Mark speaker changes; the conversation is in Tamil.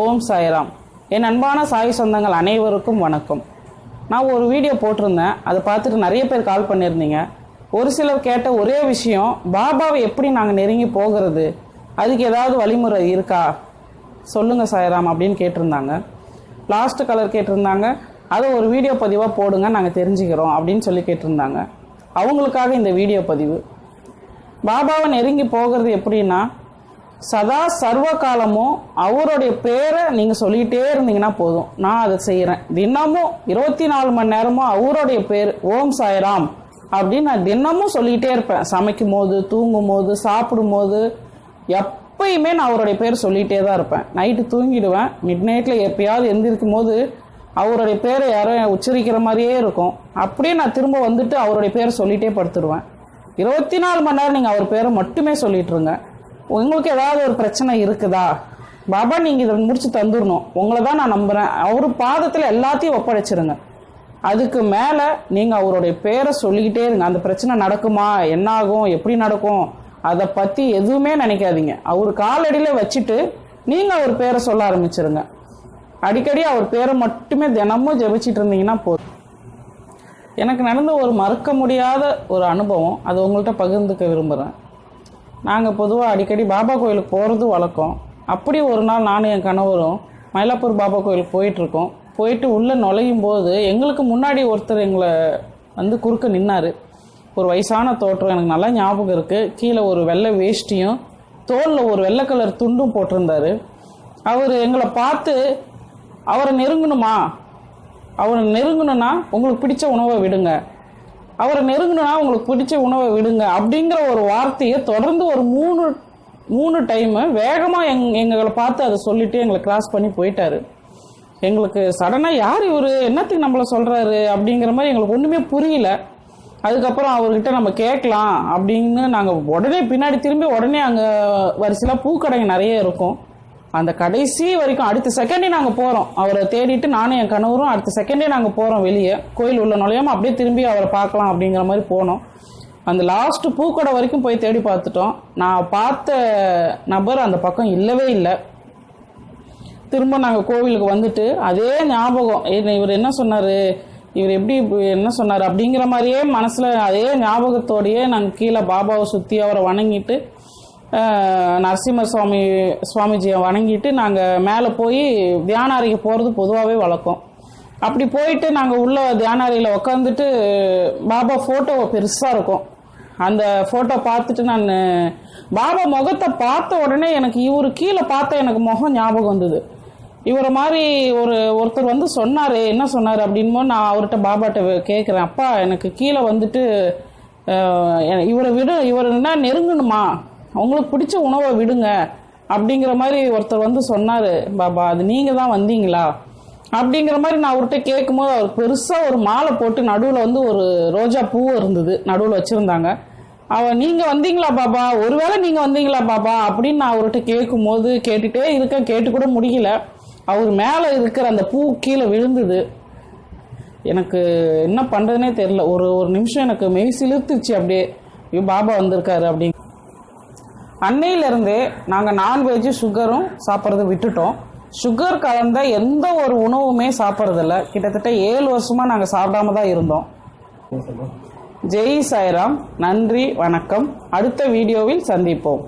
Speaker 1: ஓம் சாய்ராம். என் அன்பான சாய் சொந்தங்கள் அனைவருக்கும் வணக்கம். நான் ஒரு வீடியோ போட்டிருந்தேன். அதை பார்த்துட்டு நிறைய பேர் கால் பண்ணியிருந்தீங்க. ஒரு சிலர் கேட்ட ஒரே விஷயம் பாபாவை எப்படி நாங்கள் நெருங்கி போகிறது? அதுக்கு ஏதாவது வழிமுறை இருக்கா? சொல்லுங்கள் சாய்ராம் அப்படின்னு கேட்டிருந்தாங்க. லாஸ்ட் கலர் கேட்டிருந்தாங்க. அதை ஒரு வீடியோ பதிவாக போடுங்க நாங்கள் தெரிஞ்சுக்கிறோம் அப்படின்னு சொல்லி கேட்டிருந்தாங்க. அவங்களுக்காக இந்த வீடியோ பதிவு. பாபாவை நெருங்கி போகிறது எப்படின்னா சதா சர்வ காலமும் அவருடைய பேரை நீங்கள் சொல்லிகிட்டே இருந்தீங்கன்னா போதும். நான் அதை செய்கிறேன் தினமும் இருபத்தி நாலு மணி நேரமும் அவருடைய பேர் ஓம் சாய்ராம் அப்படின்னு நான் தினமும் சொல்லிகிட்டே இருப்பேன். சமைக்கும் போது தூங்கும் போது சாப்பிடும் போது எப்பயுமே நான் அவருடைய பேர் சொல்லிகிட்டே தான் இருப்பேன். நைட்டு தூங்கிடுவேன். மிட் நைட்டில் எப்பயாவது எந்திரிக்கும் போது அவருடைய பேரை யாரோ உச்சரிக்கிற மாதிரியே இருக்கும். அப்படியே நான் திரும்ப வந்துட்டு அவருடைய பேரை சொல்லிகிட்டே படுத்துருவேன். இருபத்தி நாலு மணி நேரம் நீங்கள் அவர் பேரை மட்டுமே சொல்லிட்டுருங்க உங்களுக்கு ஏதாவது ஒரு பிரச்சனை இருக்குதா? பாபா நீங்கள் இதை முடிச்சு தந்துடணும் உங்களை தான் நான் நம்புகிறேன் அவர் பாதத்தில் எல்லாத்தையும் ஒப்படைச்சிருங்க. அதுக்கு மேலே நீங்கள் அவருடைய பேரை சொல்லிக்கிட்டே இருங்க. அந்த பிரச்சனை நடக்குமா? என்ன ஆகும் எப்படி நடக்கும்? அதை பற்றி எதுவுமே நினைக்காதீங்க. அவர் காலடியில் வச்சுட்டு நீங்கள் அவர் பேரை சொல்ல ஆரம்பிச்சிருங்க. அடிக்கடி அவர் பேரை மட்டுமே தினமும் ஜெபிச்சிட்டு இருந்தீங்கன்னா போதும். எனக்கு நடந்த ஒரு மறக்க முடியாத ஒரு அனுபவம். அது உங்கள்கிட்ட பகிர்ந்துக்க விரும்புகிறேன் நாங்கள் பொதுவாக அடிக்கடி பாபா கோயிலுக்கு போகிறது வழக்கம். அப்படி ஒரு நாள் நானும் என் கணவரும் மயிலாப்பூர் பாபா கோயிலுக்கு போயிட்டுருக்கோம். போயிட்டு உள்ளே நுழையும் போது எங்களுக்கு முன்னாடி ஒருத்தர் எங்களை வந்து குறுக்க நின்னார். ஒரு வயசான தோற்றம் எனக்கு நல்லா ஞாபகம் இருக்குது கீழே ஒரு வெள்ளை வேஷ்டியும் தோலில் ஒரு வெள்ளை கலர் துண்டும் போட்டிருந்தாரு. அவர் எங்களை பார்த்து அவரை நெருங்கணுமா? அவரை நெருங்கணும்னா உங்களுக்கு பிடிச்ச உணவை விடுங்க. அவரை நெருங்கணும்னா உங்களுக்கு பிடிச்ச உணவை விடுங்க அப்படிங்கிற ஒரு வார்த்தையை தொடர்ந்து ஒரு மூணு மூணு டைமு வேகமாக எங் எங்களை பார்த்து அதை சொல்லிட்டு எங்களை கிராஸ் பண்ணி போயிட்டாரு. எங்களுக்கு சடனாக யார் இவர்? என்னத்துக்கு நம்மளை சொல்கிறாரு அப்படிங்கிற மாதிரி எங்களுக்கு ஒன்றுமே புரியல. அதுக்கப்புறம் அவர்கிட்ட நம்ம கேட்கலாம் அப்படின்னு நாங்கள் உடனே பின்னாடி திரும்பி உடனே அங்கே வரிசையில் பூக்கடைங்க நிறைய இருக்கும். அந்த கடைசி வரைக்கும் அடுத்த செகண்டே நாங்கள் போகிறோம் அவரை தேடிட்டு நானும் என் கணவரும் அடுத்த செகண்டே நாங்கள் போகிறோம் வெளியே. கோயில் உள்ள நுழையாம அப்படியே திரும்பி அவரை பார்க்கலாம் அப்படிங்கிற மாதிரி போனோம். அந்த லாஸ்ட் பூக்கடை வரைக்கும் போய் தேடி பார்த்துட்டோம். நான் பார்த்த நபர் அந்த பக்கம் இல்லவே இல்லை. திரும்ப நாங்கள் கோவிலுக்கு வந்துட்டு அதே ஞாபகம். என்ன- இவர் என்ன சொன்னார்? இவர் எப்படி என்ன சொன்னார் அப்படிங்கிற மாதிரியே மனசில் அதே ஞாபகத்தோடையே நாங்கள் கீழே பாபாவை சுற்றி அவரை வணங்கிட்டு நரசிம்ம சுவாமி சுவாமிஜியை வணங்கிட்டு நாங்கள் மேலே போய் தியான அறைக்கு போகிறது பொதுவாகவே வழக்கம். அப்படி போயிட்டு நாங்கள் உள்ள தியான அறையில் உட்காந்துட்டு பாபா ஃபோட்டோ பெருசாக இருக்கும். அந்த ஃபோட்டோ பார்த்துட்டு நான் பாபா முகத்தை பார்த்த உடனே எனக்கு இவர் கீழே பார்த்த எனக்கு முகம் ஞாபகம் வந்தது. இவரை மாதிரி ஒரு ஒருத்தர் வந்து சொன்னார் என்ன சொன்னார் அப்படின்மோ நான் அவர்கிட்ட பாபாட்ட கேட்குறேன் அப்பா எனக்கு கீழே வந்துட்டு இவரை விட இவர் என்ன நெருங்கணுமா? உங்களுக்கு பிடிச்ச உணவை விடுங்க அப்படிங்கிற மாதிரி ஒருத்தர் வந்து சொன்னார் பாபா அது நீங்கள் தான் வந்தீங்களா? அப்படிங்கிற மாதிரி நான் அவர்கிட்ட கேட்கும்போது அவர் பெருசாக ஒரு மாலை போட்டு நடுவில் வந்து ஒரு ரோஜா பூ இருந்தது நடுவில் வச்சுருந்தாங்க. அவ நீங்கள் வந்தீங்களா பாபா? ஒருவேளை நீங்கள் வந்தீங்களா பாபா? அப்படின்னு நான் அவர்கிட்ட கேட்கும்போது கேட்டுட்டே இருக்கேன் கேட்டு கூட முடியல. அவர் மேலே இருக்கிற அந்த பூ கீழே விழுந்தது. எனக்கு என்ன பண்ணுறதுனே தெரில ஒரு ஒரு நிமிஷம் எனக்கு மெய் சிலுத்துச்சு அப்படியே. பாபா வந்திருக்காரு அப்படின்னு அன்னையிலேருந்தே நாங்கள் நான்வெஜ் சுகரும் சாப்பிட்றத விட்டுட்டோம். சுகர் கலந்த எந்த ஒரு உணவுமே சாப்பிட்றதில்ல. கிட்டத்தட்ட ஏழு வருஷமாக நாங்கள் சாப்பிடாம தான் இருந்தோம். ஜெய் சாய்ராம் நன்றி வணக்கம். அடுத்த வீடியோவில் சந்திப்போம்.